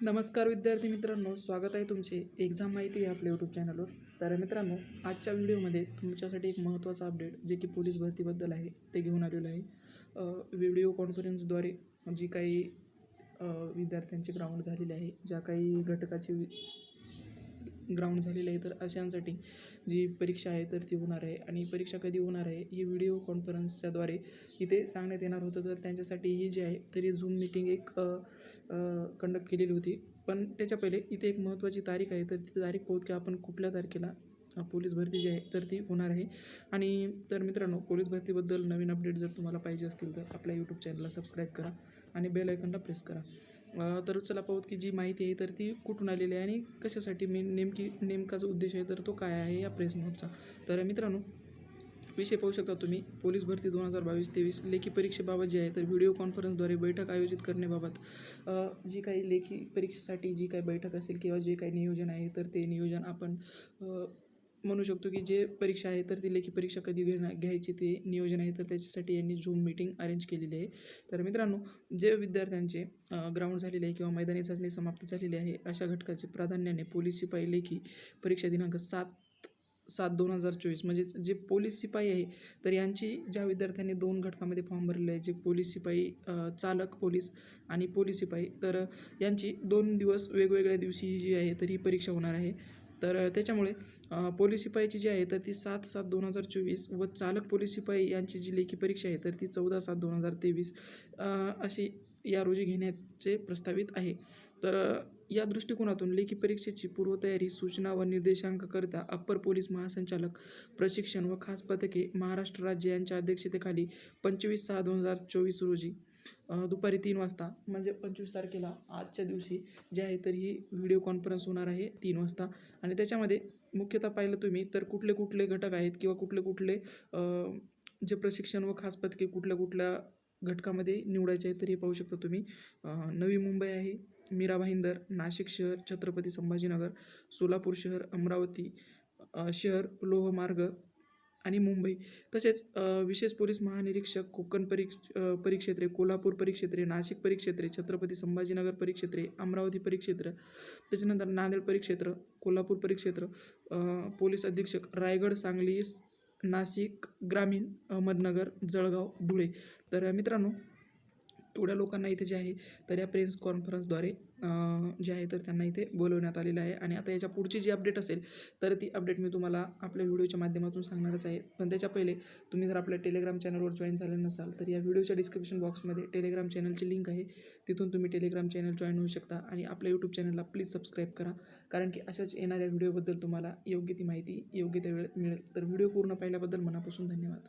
नमस्कार विद्यार्थी मित्रांनो स्वागत आहे तुमचे एक्झाम माहिती आहे आपल्या यूट्यूब चॅनलवर. तर मित्रांनो आजच्या व्हिडिओमध्ये तुमच्यासाठी एक महत्त्वाचा अपडेट जे की पोलीस भरतीबद्दल आहे ते घेऊन आलेलो आहे. व्हिडिओ कॉन्फरन्सद्वारे जी काही विद्यार्थ्यांची ग्राउंड झालेली आहे ज्या काही घटकाची ग्राउंड झालेलं आहे. तर अशांसाठी जी परीक्षा आहे तर ती होणार आहे. आणि परीक्षा कधी होणार आहे ही व्हिडिओ कॉन्फरन्सच्याद्वारे इथे सांगण्यात येणार होतं. तर त्यांच्यासाठी ही जी आहे तरी झूम मिटिंग एक कंडक्ट केलेली होती. पण त्याच्या पहिले इथे एक महत्त्वाची तारीख आहे. तर ती तारीख पाहूत की आपण कुठल्या तारखेला पोलीस भरती जी आहे तर ती होणार आहे. आणि तर मित्रांनो पोलीस भरतीबद्दल नवीन अपडेट जर तुम्हाला पाहिजे असतील तर आपल्या यूट्यूब चॅनलला सबस्क्राईब करा आणि बेल आयकनला प्रेस करा. तर चला पाहूत की जी माहिती आहे तर ती कुठून आलेली आहे आणि कशासाठी मी नेमकी नेमका जो उद्देश आहे तर तो काय आहे या प्रेस नोटचा तर मित्रांनो विषय पाहू शकता तुम्ही पोलीस भरती दोन हजार बावीस तेवीस लेखी परीक्षेबाबत जी आहे तर व्हिडिओ कॉन्फरन्सद्वारे बैठक आयोजित करण्याबाबत जी काही लेखी परीक्षेसाठी जी काही बैठक असेल किंवा जे काही नियोजन आहे तर ते नियोजन आपण म्हणू शकतो की जे परीक्षा आहे तर ती लेखी परीक्षा कधी घेणार घ्यायची ते नियोजन आहे तर त्याच्यासाठी यांनी झूम मीटिंग अरेंज केलेली आहे. तर मित्रांनो जे विद्यार्थ्यांचे ग्राउंड झालेले आहे किंवा मैदानी चाचणी समाप्त झालेली आहे अशा घटकाचे प्राधान्याने पोलीस शिपाई लेखी परीक्षा दिनांक सात सात दोन हजार चोवीस म्हणजेच जे पोलीस शिपाई आहे तर यांची ज्या विद्यार्थ्यांनी दोन घटकामध्ये फॉर्म भरलेले आहे जे पोलीस शिपाई चालक पोलीस आणि पोलीस शिपाई तर यांची दोन दिवस वेगवेगळ्या दिवशी ही जी आहे तर ही परीक्षा होणार आहे. तर त्याच्यामुळे पोलीस शिपाईची जी आहे तर ती सात सात दोन हजार चोवीस व चालक पोलीस शिपाई यांची जी लेखी परीक्षा आहे तर ती चौदा सात दोन हजार तेवीस अशी या रोजी घेण्याचे प्रस्तावित आहे. तर या दृष्टिकोनातून लेखी परीक्षेची पूर्वतयारी सूचना व निर्देशांककरिता अप्पर पोलीस महासंचालक प्रशिक्षण व खास पथके महाराष्ट्र राज्य यांच्या अध्यक्षतेखाली पंचवीस सहा दोन हजार चोवीस रोजी दुपारी तीन वाजता म्हणजे पंचवीस तारखेला आजच्या दिवशी जे आहे तर ही व्हिडिओ कॉन्फरन्स होणार आहे तीन वाजता. आणि त्याच्यामध्ये मुख्यतः पाहिलं तुम्ही तर कुठले कुठले घटक आहेत किंवा कुठले कुठले जे प्रशिक्षण व खास पथके कुठल्या कुठल्या घटकामध्ये निवडायचे आहेत तर हे पाहू शकता तुम्ही. नवी मुंबई आहे मीरा भाईंदर नाशिक शहर छत्रपती संभाजीनगर सोलापूर शहर अमरावती शहर लोहमार्ग आणि मुंबई. तसेच विशेष पोलीस महानिरीक्षक कोकण परीक्ष परिक्षेत्रे कोल्हापूर परिक्षेत्रे नाशिक परिक्षेत्रे छत्रपती संभाजीनगर परिक्षेत्रे अमरावती परिक्षेत्र त्याच्यानंतर नांदेड परिक्षेत्र कोल्हापूर परिक्षेत्र पोलीस अधीक्षक रायगड सांगली नाशिक ग्रामीण अहमदनगर जळगाव धुळे. तर मित्रांनो एवढ्या लोकांना इथे जे आहे तर या प्रेस कॉन्फरन्सद्वारे जे आहे तर त्यांना इथे बोलवण्यात आलेलं आहे. आणि आता याच्या पुढची जी अपडेट असेल तर ती अपडेट मी तुम्हाला आपल्या व्हिडिओच्या माध्यमातून सांगणारच आहे. पण त्याच्या पहिले तुम्ही जर आपल्या टेलिग्राम चॅनलवर जॉईन झाले नसाल तर या व्हिडिओच्या डिस्क्रिप्शन बॉक्समध्ये टेलिग्राम चॅनलची लिंक आहे. तिथून तुम्ही टेलिग्राम चॅनल जॉईन होऊ शकता आणि आपल्या यूट्यूब चॅनलला प्लीज सबस्क्राईब करा. कारण की अशाच येणाऱ्या व्हिडिओबद्दल तुम्हाला योग्य ती माहिती योग्य त्या वेळेत मिळेल. तर व्हिडिओ पूर्ण पाहिल्याबद्दल मनापासून धन्यवाद.